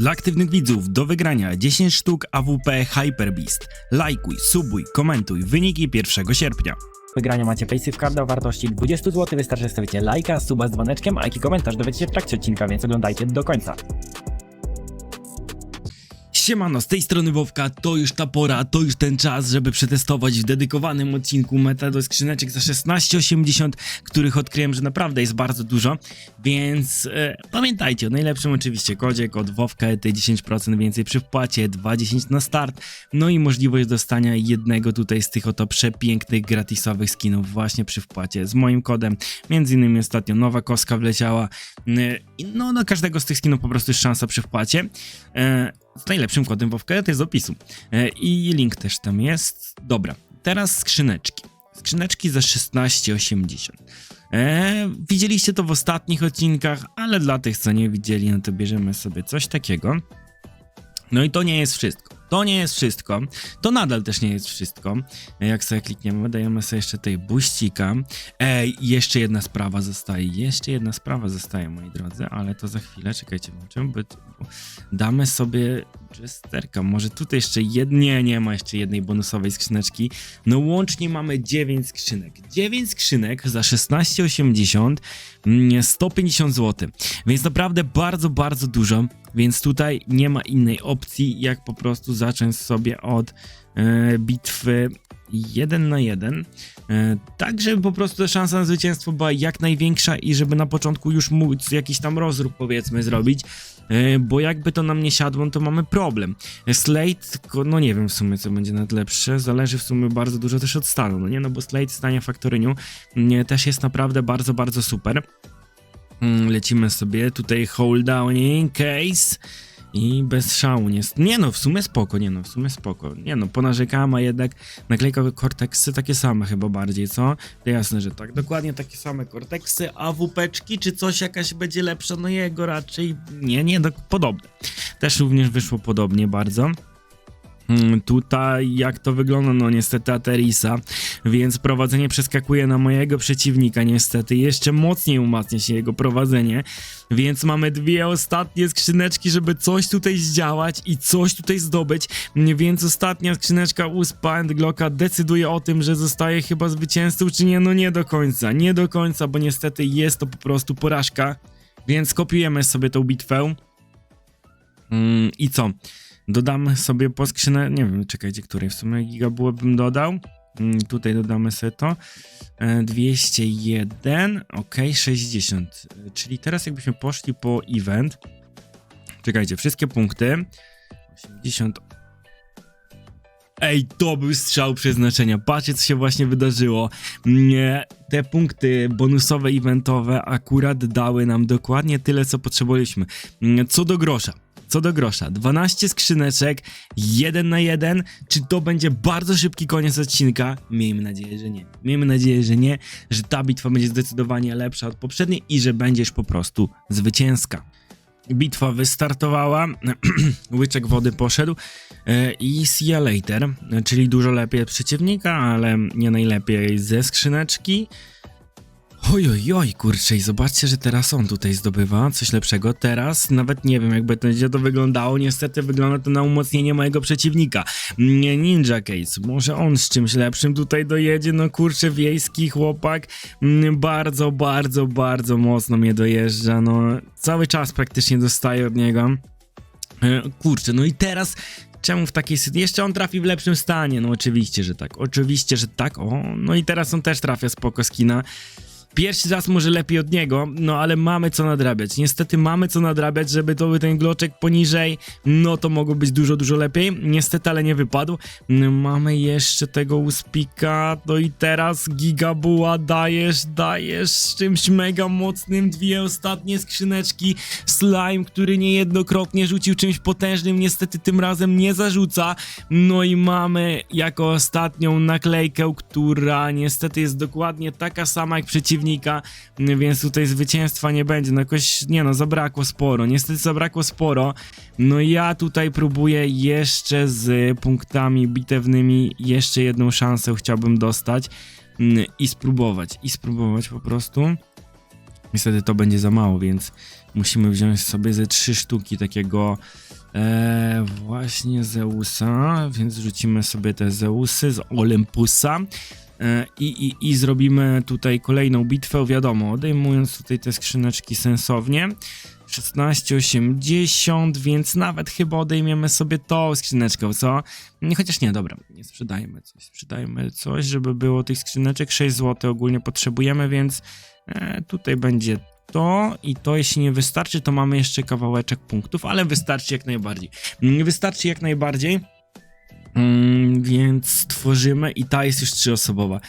Dla aktywnych widzów do wygrania 10 sztuk AWP Hyper Beast. Lajkuj, subuj, komentuj wyniki 1 sierpnia. wygrania macie Paysafe Carda o wartości 20 zł. Wystarczy, że stawicie lajka, suba z dzwoneczkiem, a jaki komentarz dowiecie się w trakcie odcinka, więc oglądajcie do końca. Siemano, z tej strony Wowka, to już ta pora, to już ten czas, żeby przetestować w dedykowanym odcinku meta do skrzyneczek za 16,80, których odkryłem, że naprawdę jest bardzo dużo, więc e, pamiętajcie o najlepszym oczywiście kodzie, kod WOWKA, te 10% więcej przy wpłacie, 2,10 na start, no i możliwość dostania jednego tutaj z tych oto przepięknych gratisowych skinów właśnie przy wpłacie z moim kodem, między innymi ostatnio nowa kostka wleciała, e, no na każdego z tych skinów po prostu jest szansa przy wpłacie, e, najlepszym kodem WOWKA, to jest z opisu. E, I link też tam jest. Dobra, teraz skrzyneczki. Skrzyneczki za 16,80. E, widzieliście to w ostatnich odcinkach, ale dla tych, co nie widzieli, no to bierzemy sobie coś takiego. No i to nie jest wszystko. To nie jest wszystko. To nadal też nie jest wszystko. Jak sobie klikniemy, dajemy sobie jeszcze tej buścika. Ej, jeszcze jedna sprawa zostaje. Jeszcze jedna sprawa zostaje, moi drodzy, ale to za chwilę. Czekajcie, włączymy. By... Damy sobie jesterka. Może tutaj jeszcze jednie, nie ma jeszcze jednej bonusowej skrzyneczki. No łącznie mamy 9 skrzynek. 9 skrzynek za 16,80 mm, 150 zł. Więc naprawdę bardzo, bardzo dużo. Więc tutaj nie ma innej opcji, jak po prostu zacząć sobie od e, bitwy 1 na 1. E, tak, żeby po prostu szansa na zwycięstwo była jak największa i żeby na początku już móc jakiś tam rozruch powiedzmy zrobić. E, bo jakby to nam nie siadło, no to mamy problem. Slate, ko- no nie wiem w sumie co będzie najlepsze, zależy w sumie bardzo dużo też od stanu, no nie, no bo Slate w stanie faktoryniu nie, też jest naprawdę bardzo, bardzo super. Mm, Lecimy sobie tutaj hold downing case i bez szału nie, nie no w sumie spoko, nie no w sumie spoko, nie no ponarzekałem, a jednak naklejka Cortexy takie same chyba bardziej, co? To jasne, że tak, dokładnie takie same Cortexy, a WP-czki czy coś jakaś będzie lepsza, no jego raczej nie, nie, no, podobne. Też również wyszło podobnie bardzo. Mm, Tutaj jak to wygląda? No niestety Aterisa, więc prowadzenie przeskakuje na mojego przeciwnika niestety. Jeszcze mocniej umacnia się jego prowadzenie, więc mamy dwie ostatnie skrzyneczki, żeby coś tutaj zdziałać i coś tutaj zdobyć, więc ostatnia skrzyneczka USPA and Glocka decyduje o tym, że zostaje chyba zwycięzcą, czy nie? No nie do końca, nie do końca, bo niestety jest to po prostu porażka, więc kopiujemy sobie tą bitwę. Mm, I co? Dodamy sobie po skrzynę, nie wiem, czekajcie, której w sumie giga byłbym dodał. Mm, Tutaj dodamy sobie to. E, 201, ok, 60. E, Czyli teraz jakbyśmy poszli po event. Czekajcie, wszystkie punkty. 80. Ej, to był strzał przeznaczenia. Patrzcie, co się właśnie wydarzyło. Nie, te punkty bonusowe, eventowe akurat dały nam dokładnie tyle, co potrzebowaliśmy. Co do grosza. Co do grosza, 12 skrzyneczek, 1 na 1. Czy to będzie bardzo szybki koniec odcinka? Miejmy nadzieję, że nie. Miejmy nadzieję, że nie, że ta bitwa będzie zdecydowanie lepsza od poprzedniej i że będziesz po prostu zwycięska. Bitwa wystartowała, łyczek wody poszedł e, i see you later, czyli dużo lepiej przeciwnika, ale nie najlepiej ze skrzyneczki. Oj, oj, kurczę, i zobaczcie, że teraz on tutaj zdobywa coś lepszego. Teraz nawet nie wiem, to będzie to wyglądało. Niestety wygląda to na umocnienie mojego przeciwnika. Nie Ninja Case, może on z czymś lepszym tutaj dojedzie. No kurczę, wiejski chłopak mm, bardzo, bardzo, bardzo mocno mnie dojeżdża. No, cały czas praktycznie dostaję od niego. E, Kurczę, no i teraz Czemu w takiej sytuacji? Jeszcze on trafi w lepszym stanie. No oczywiście, że tak. Oczywiście, że tak. O, no i teraz on też trafia spoko skina. Pierwszy raz może lepiej od niego, no ale mamy co nadrabiać. Niestety mamy co nadrabiać, żeby to był ten gloczek poniżej, no to mogło być dużo, dużo lepiej. Niestety, ale nie wypadł. Mamy jeszcze tego uspika, no i teraz gigabuła dajesz, dajesz z czymś mega mocnym. Dwie ostatnie skrzyneczki. Slime, który niejednokrotnie rzucił czymś potężnym, niestety tym razem nie zarzuca. No i mamy jako ostatnią naklejkę, która niestety jest dokładnie taka sama jak przeciwnika, więc tutaj zwycięstwa nie będzie. No jakoś, nie no, zabrakło sporo. Niestety zabrakło sporo. No ja tutaj próbuję jeszcze z punktami bitewnymi jeszcze jedną szansę chciałbym dostać mm, i spróbować, i spróbować po prostu. Niestety to będzie za mało, więc musimy wziąć sobie ze trzy sztuki takiego e, właśnie Zeusa, więc rzucimy sobie te Zeusy z Olympusa. I, i, I zrobimy tutaj kolejną bitwę, wiadomo, odejmując tutaj te skrzyneczki sensownie. 16,80, więc nawet chyba odejmiemy sobie tą skrzyneczkę, co? Chociaż nie, dobra, nie sprzedajmy coś, sprzedajmy coś, żeby było tych skrzyneczek, 6 zł ogólnie potrzebujemy, więc e, tutaj będzie to i to jeśli nie wystarczy, to mamy jeszcze kawałeczek punktów, ale wystarczy jak najbardziej. Wystarczy jak najbardziej, mm, więc stworzymy i ta jest już trzyosobowa.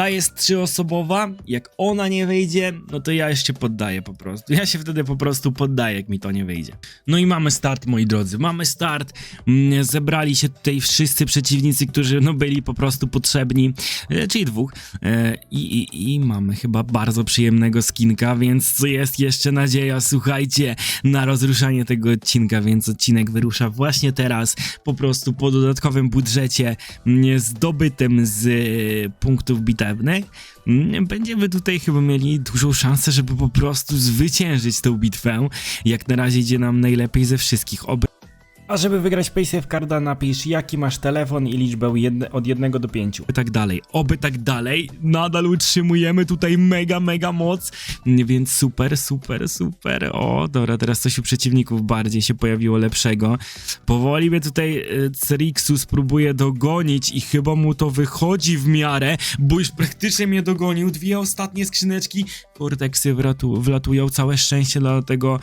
Ta jest trzyosobowa, jak ona nie wyjdzie, no to ja jeszcze poddaję po prostu. Ja się wtedy po prostu poddaję, jak mi to nie wyjdzie. No i mamy start, moi drodzy, mamy start. Mm, Zebrali się tutaj wszyscy przeciwnicy, którzy no byli po prostu potrzebni, e, czyli dwóch. E, I, i, I mamy chyba bardzo przyjemnego skinka, więc jest jeszcze nadzieja, słuchajcie, na rozruszanie tego odcinka, więc odcinek wyrusza właśnie teraz, po prostu po dodatkowym budżecie mm, zdobytym z e, punktów bitewnych. Mm, Będziemy tutaj chyba mieli dużą szansę, żeby po prostu zwyciężyć tę bitwę. Jak na razie idzie nam najlepiej ze wszystkich. Oby A żeby wygrać PaySafe Carda napisz jaki masz telefon i liczbę jedne, od 1 do 5. tak dalej, oby tak dalej. Nadal utrzymujemy tutaj mega, mega moc, więc super, super, super. O, dobra, teraz coś u przeciwników bardziej się pojawiło lepszego. Powoli mnie tutaj e, Cerixus próbuje dogonić i chyba mu to wychodzi w miarę, bo już praktycznie mnie dogonił. Dwie ostatnie skrzyneczki, korteksy wratu, wlatują, całe szczęście dla tego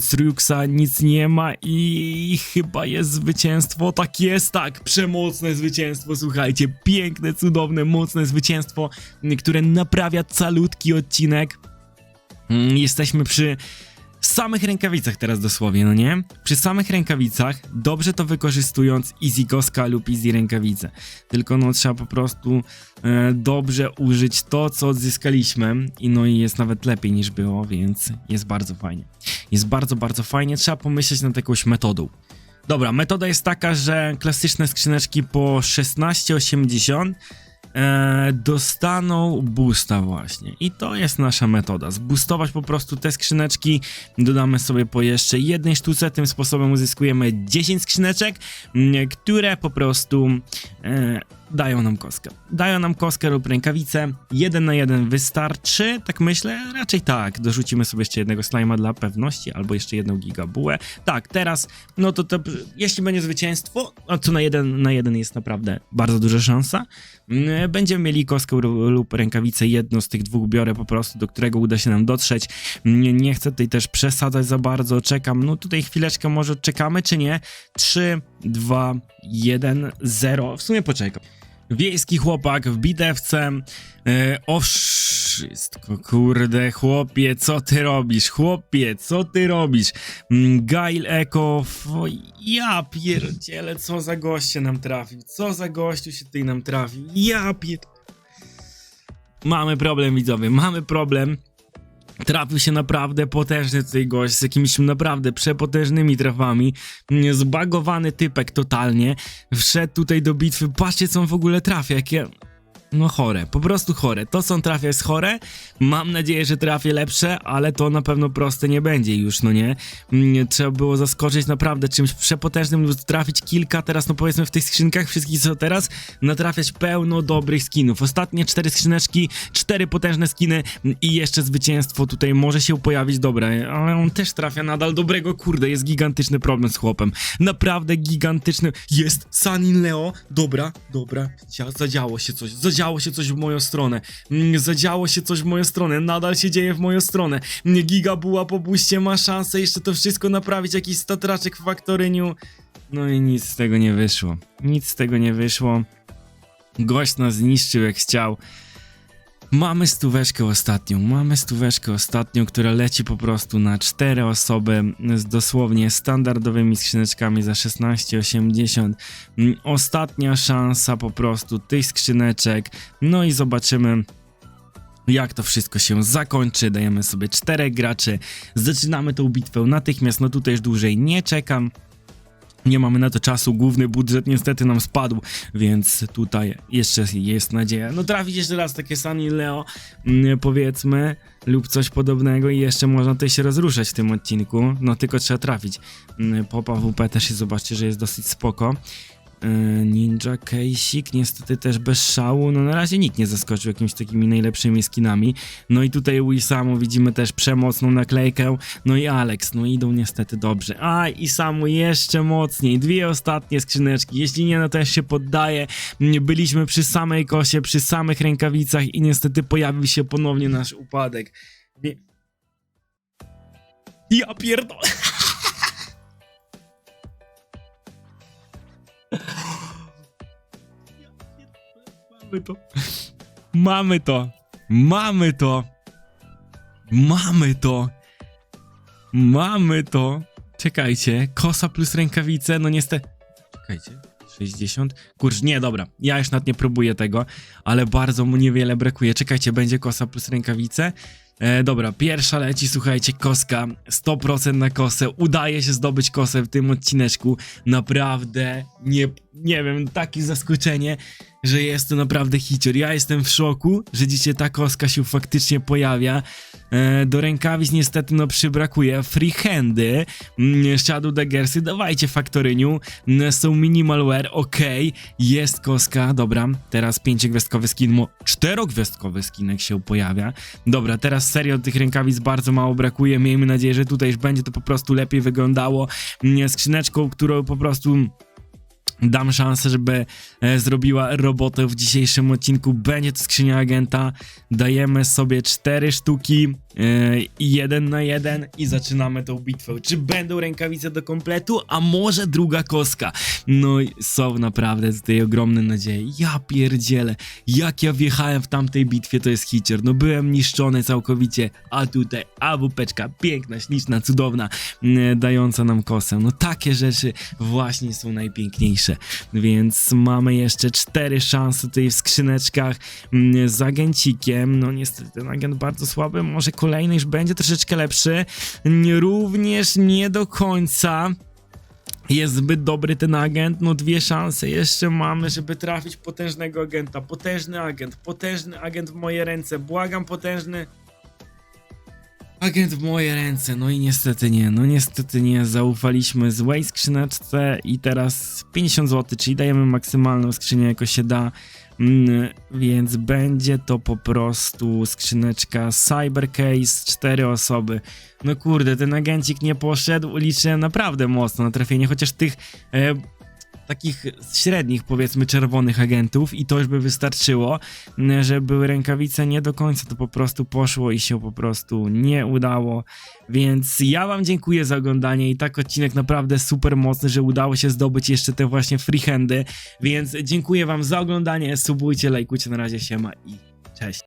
Cerixa, nic nie ma i chyba jest zwycięstwo. Tak jest, tak, przemocne zwycięstwo, słuchajcie, piękne, cudowne, mocne zwycięstwo, które naprawia calutki odcinek. Mm, Jesteśmy przy samych rękawicach teraz dosłownie, no nie? Przy samych rękawicach, dobrze to wykorzystując Easy Koska lub Easy Rękawice. Tylko no trzeba po prostu e, dobrze użyć to, co odzyskaliśmy i no i jest nawet lepiej niż było, więc jest bardzo fajnie. Jest bardzo, bardzo fajnie, trzeba pomyśleć nad jakąś metodą. Dobra, metoda jest taka, że klasyczne skrzyneczki po 16,80 e, dostaną boosta właśnie. I to jest nasza metoda. Zboostować po prostu te skrzyneczki, dodamy sobie po jeszcze jednej sztuce, tym sposobem uzyskujemy 10 skrzyneczek, które po prostu e, dają nam kostkę. Dają nam kostkę lub rękawicę. Jeden na jeden wystarczy, tak myślę, raczej tak. Dorzucimy sobie jeszcze jednego slima dla pewności, albo jeszcze jedną gigabułę. Tak, teraz, no to, to jeśli będzie zwycięstwo, a co na jeden na jeden jest naprawdę bardzo duża szansa, mm, będziemy mieli kostkę lub rękawicę, jedno z tych dwóch biorę po prostu, do którego uda się nam dotrzeć. Nie, nie chcę tutaj też przesadzać za bardzo, czekam, no tutaj chwileczkę może czekamy, czy nie? 3, 2, 1, 0, w sumie poczekam. Wiejski chłopak w bitewce. E, o wszystko, kurde, chłopie, co ty robisz? Chłopie, co ty robisz? Mm, Gail Eko, ja pierdzielę, co za goście nam trafił? Co za gościu się tutaj nam trafił? Ja. Mamy problem, widzowie, mamy problem. Trafił się naprawdę potężny tutaj gość z jakimiś naprawdę przepotężnymi trafami. Zbagowany typek totalnie. Wszedł tutaj do bitwy. Patrzcie, co on w ogóle trafia. Jakie. No chore, po prostu chore. To on trafia jest chore. Mam nadzieję, że trafię lepsze, ale to na pewno proste nie będzie już, no nie? Mm, Trzeba było zaskoczyć naprawdę czymś przepotężnym trafić kilka, teraz no powiedzmy w tych skrzynkach wszystkich co teraz, natrafiać pełno dobrych skinów. Ostatnie cztery skrzyneczki, cztery potężne skiny i jeszcze zwycięstwo tutaj może się pojawić dobre, ale on też trafia nadal dobrego, kurde, jest gigantyczny problem z chłopem. Naprawdę gigantyczny. Jest Sanin Leo, dobra, dobra, Zia- zadziało się coś, zadziało się coś w moją stronę, Mm, zadziało się coś w moją stronę, nadal się dzieje w moją stronę. Mm, Giga była po buście, ma szansę jeszcze to wszystko naprawić, jakiś statraczek w faktoryniu. No i nic z tego nie wyszło. Nic z tego nie wyszło. Gość nas zniszczył jak chciał. Mamy stóweczkę ostatnią, mamy stóweczkę ostatnią, która leci po prostu na cztery osoby z dosłownie standardowymi skrzyneczkami za 16,80. Mm, Ostatnia szansa po prostu tych skrzyneczek. No i zobaczymy jak to wszystko się zakończy. Dajemy sobie czterech graczy. Zaczynamy tą bitwę natychmiast, no tutaj już dłużej nie czekam. Nie mamy na to czasu, główny budżet niestety nam spadł, więc tutaj jeszcze jest nadzieja. No trafić jeszcze raz takie Sunny Leo, mm, powiedzmy, lub coś podobnego i jeszcze można tutaj się rozruszać w tym odcinku, no tylko trzeba trafić. Mm, Po PWP też się zobaczcie, że jest dosyć spoko. Yy, Ninja Keisik, niestety też bez szału, no na razie nikt nie zaskoczył jakimiś takimi najlepszymi skinami. No i tutaj u Isamu widzimy też przemocną naklejkę, no i Alex, no idą niestety dobrze. A i Samu jeszcze mocniej, dwie ostatnie skrzyneczki, jeśli nie, no to ja się poddaję. Byliśmy przy samej kosie, przy samych rękawicach i niestety pojawił się ponownie nasz upadek. Ja pierdolę. Mamy to. Mamy to. Mamy to. Mamy to. Mamy to. Czekajcie. Kosa plus rękawice. No niestety. Czekajcie. 60. Kurcz, nie, dobra. Ja już nawet nie próbuję tego, ale bardzo mu niewiele brakuje. Czekajcie, będzie kosa plus rękawice. E, dobra, pierwsza leci, słuchajcie, koska, 100% na kosę, udaje się zdobyć kosę w tym odcineczku, naprawdę, nie, nie wiem, takie zaskoczenie, że jest to naprawdę hicior, ja jestem w szoku, że dzisiaj ta koska się faktycznie pojawia, e, do rękawic niestety no przybrakuje, freehandy, mm, Shadow Daggersy, dawajcie faktoryniu, mm, są minimalware, okej, jest koska, dobra, teraz pięciogwiazdkowy skin, mo, czterogwiazdkowy skinek się pojawia, dobra, teraz serio tych rękawic bardzo mało brakuje, miejmy nadzieję, że tutaj już będzie to po prostu lepiej wyglądało, Mm, skrzyneczką, którą po prostu dam szansę, żeby e, zrobiła robotę w dzisiejszym odcinku. Będzie to skrzynia agenta. Dajemy sobie cztery sztuki e, jeden na jeden i zaczynamy tą bitwę. Czy będą rękawice do kompletu, a może druga koska? No i są naprawdę tutaj ogromne nadzieje. Ja pierdzielę, jak ja wjechałem w tamtej bitwie, to jest hicior. No byłem niszczony całkowicie, a tutaj AWPczka, piękna, śliczna, cudowna, mm, dająca nam kosę. No takie rzeczy właśnie są najpiękniejsze. Więc mamy jeszcze cztery szanse tutaj w skrzyneczkach mm, z agencikiem. No niestety ten agent bardzo słaby, może kolejny już będzie troszeczkę lepszy. Nie- Również nie do końca. Jest zbyt dobry ten agent, no dwie szanse jeszcze mamy, żeby trafić potężnego agenta. Potężny agent, potężny agent w moje ręce. Błagam, potężny agent w moje ręce. No i niestety nie, no niestety nie. Zaufaliśmy złej skrzyneczce i teraz 50 zł, czyli dajemy maksymalną skrzynię, jako się da. Mm, więc będzie to po prostu skrzyneczka Cybercase, cztery osoby. No kurde, ten agencik nie poszedł, liczyłem naprawdę mocno na trafienie, chociaż tych e, takich średnich, powiedzmy, czerwonych agentów i to już by wystarczyło, m, że były rękawice nie do końca, to po prostu poszło i się po prostu nie udało, więc ja wam dziękuję za oglądanie i tak odcinek naprawdę super mocny, że udało się zdobyć jeszcze te właśnie freehandy, więc dziękuję wam za oglądanie, subujcie, lajkujcie, na razie siema i cześć.